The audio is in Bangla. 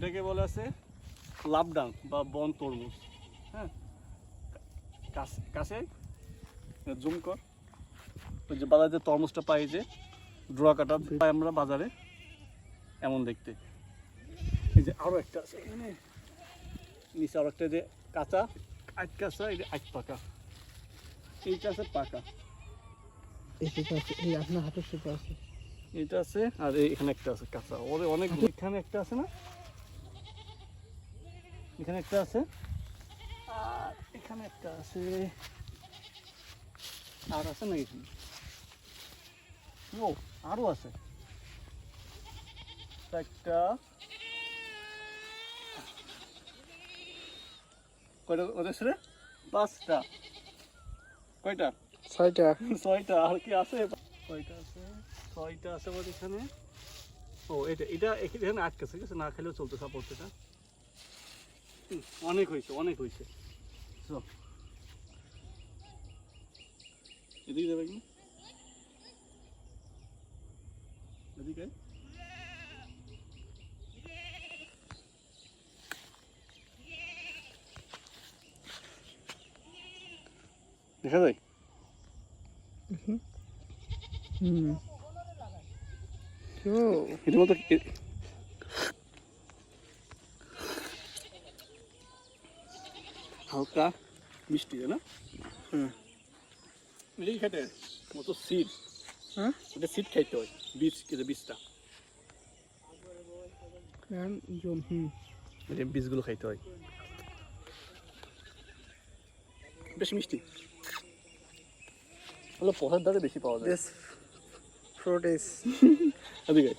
এটাকে বলে আছে লাভডাং বা বন তরমুজ। হ্যাঁ? কাছে জুম কর। ওই যে বাজারে যে তরমুজটা পাই যে ড্রা কাটা পাই আমরা বাজারে এমন দেখতে। এই যে আরও একটা আছে এখানে। নিচে আরও একটা যে কাঁচা আট কাঁচা এই যে আট পাকা। এইটা আছে পাকা। এই আছে আপনার হাতের সুপা আছে। এটা আছে আর এখানে একটা আছে কাঁচা। ওরে অনেক এখানে একটা আছে না? এখানে একটা আছে। আর এখানে একটা আছে। আর আছে না এখানে? ও আরও আছে। একটা কয়টা ওদের পাঁচটা। কয়টা? ছয়টা। ছয়টা। আর কি আছে? কয়টা আছে? ছয়টা আছে আমার এখানে। ও এটা এটা এখানে আটকাছে না খেলেও চলতে সাপোর্ট এটা অনেক হয়েছে অনেক হয়েছে। এদিকে যাবে কি? এদিকে? দেখা যায়? হুম। ও এটার মতো হালকা মিষ্টি না? হুম। এটাই খেতে মতো সিড হ্যাঁ? এটা সিড খাইতে হয় বীজ এটা বীজটা। ম্যাম হুম। এটা বীজগুলো খাইতে হয়। বেশ মিষ্টি। হলো পথের ধারে বেশি পাওয়া যায়। দিস fruit is এদিকে।